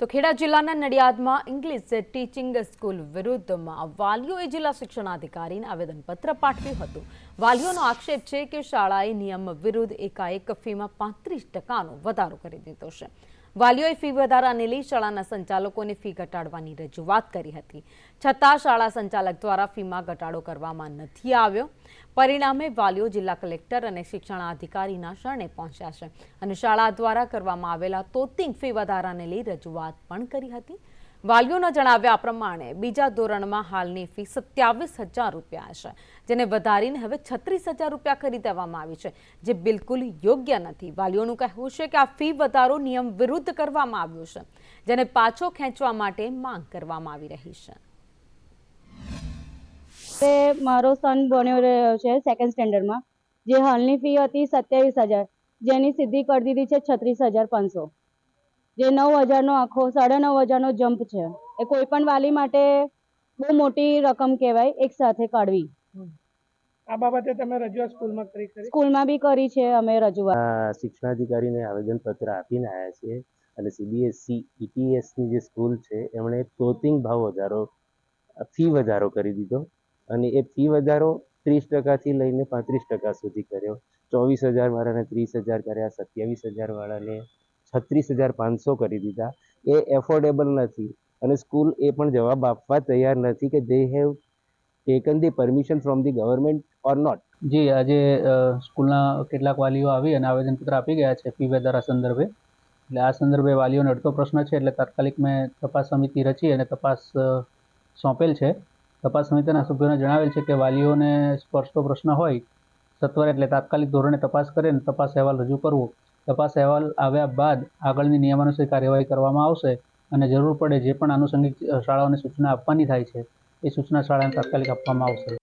તો ખેડા જિલ્લાના નડિયાદમાં English teaching school વિરુદ્ધમાં વાલીઓએ જિલ્લા શિક્ષણાધિકારીને આવેદનપત્ર પાઠવ્યું હતું. વાલીઓનો આક્ષેપ છે કે શાળાએ નિયમ વિરુદ્ધ એકાએક ફીમાં પાંત્રીસ ટકાનો વધારો કરી દીધો છે. વાલીઓએ ફી વધારાને લઈ શાળાના સંચાલકોને ફી ઘટાડવાની રજૂઆત કરી હતી. છતાં શાળા સંચાલક દ્વારા ફીમાં ઘટાડો કરવામાં નથી આવ્યો. પરિણામે વાલીઓ જિલ્લા કલેક્ટર અને શિક્ષણાધિકારીના શરણે પહોંચ્યા છે અને શાળા દ્વારા કરવામાં આવેલા તોતિંગ ફી વધારાને લઈ રજૂઆત પણ કરી હતી. વાલીઓના જણાવ્યા પ્રમાણે બીજા ધોરણમાં હાલની ફી સત્યાવીસ હજાર રૂપિયા છે, જેને વધારીને હવે છત્રીસ હજાર રૂપિયા કરી દેવામાં આવી છે, જે બિલકુલ યોગ્ય નથી. વાલીઓનું કહેવું છે કે આ ફી વધારો નિયમ વિરુદ્ધ કરવામાં આવ્યો છે, જેને પાછો ખેંચવા માટે માંગ કરવામાં આવી રહી છે. તે મારો સન ભણ્યો રહ્યો છે સેકન્ડ સ્ટેન્ડર્ડમાં જે હાલની ફી હતી સત્યાવીસ હજાર, જેની સીધી કરી દીધી છે છત્રીસ હજાર પાંચસો. જે નવ હજારનો આખો સાડા નવ હજારનો જમ્પ છે એ કોઈ પણ વાલી માટે બહુ મોટી રકમ કહેવાય એક સાથે કાઢવી. આ બાબતે તમે રજૂઆત સ્કૂલમાં કરી કરી સ્કૂલમાં બી કરી છે અમે રજૂઆત. આ આવેદન પત્ર આપીને આવ્યા છીએ અને સીબીએસઈ ઈટીએસની જે સ્કૂલ છે એમણે તોતિંગ ભાવ વધારો ફી વધારો કરી દીધો અને એ ફી વધારો ત્રીસ ટકાથી લઈને પાંત્રીસ ટકા સુધી કર્યો. ચોવીસ હજાર વાળાને ત્રીસ હજાર કર્યા સત્યાવીસ હજાર વાળાને છત્રીસ હજાર પાંચસો કરી દીધા. એ એફોર્ડેબલ નથી. અને સ્કૂલ એ પણ જવાબ આપવા તૈયાર નથી કે they have taken the permission from the government or not જી, આજે સ્કૂલના કેટલાક વાલીઓ આવી અને આવેદનપત્ર આપી ગયા છે ફી વધારા સંદર્ભે. એટલે આ સંદર્ભે વાલીઓને અડધો પ્રશ્ન છે, એટલે તાત્કાલિક મેં તપાસ સમિતિ રચી અને તપાસ સોંપેલ છે. તપાસ સમિતિના સભ્યોને જણાવેલ છે કે વાલીઓને સ્પર્શતો પ્રશ્ન હોય સત્વરે, એટલે તાત્કાલિક ધોરણે તપાસ કરીને તપાસ અહેવાલ રજૂ કરવો. તપાસ અહેવાલ આવ્યા બાદ આગળની નિયમાનુસાર કાર્યવાહી કરવામાં આવશે અને જરૂર પડે જે પણ આનુષંગિક શાળાઓને સૂચના આપવાની થાય છે, એ સૂચના શાળાને તાત્કાલિક આપવામાં આવશે.